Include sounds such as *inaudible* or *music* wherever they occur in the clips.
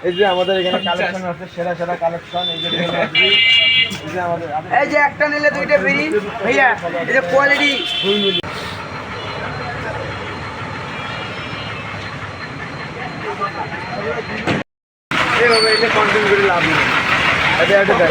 এই যে আমাদের এখানে কালেকশন আছে সেরা সেরা কালেকশন এই যে *laughs* এই যে আমাদের এই যে একটা নিলে দুইটা ফ্রি ভাইয়া এই যে কোয়ালিটি এইভাবে এটা কন্টেন্ট করে লাভ নেই। এটা এটা দেখ।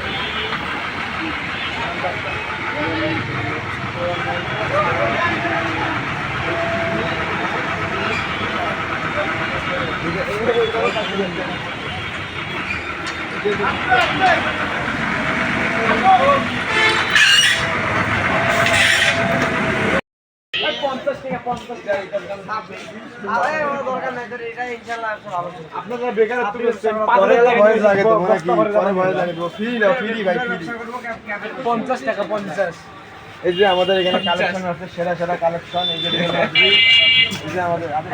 পঞ্চাশ টাকা পঞ্চাশ এই যে আমাদের এখানে কালেকশন আছে সেরা সেরা কালেকশন এই যে *laughs*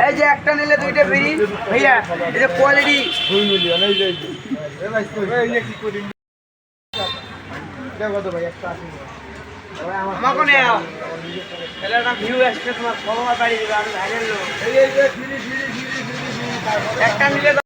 এই যে একটা নিলে দুইটা ফ্রি ভাইয়া, এই যে কোয়ালিটি আমাকে নেও তাহলে ভিউ আসবে তোমার দিবে আমি একটা নিলে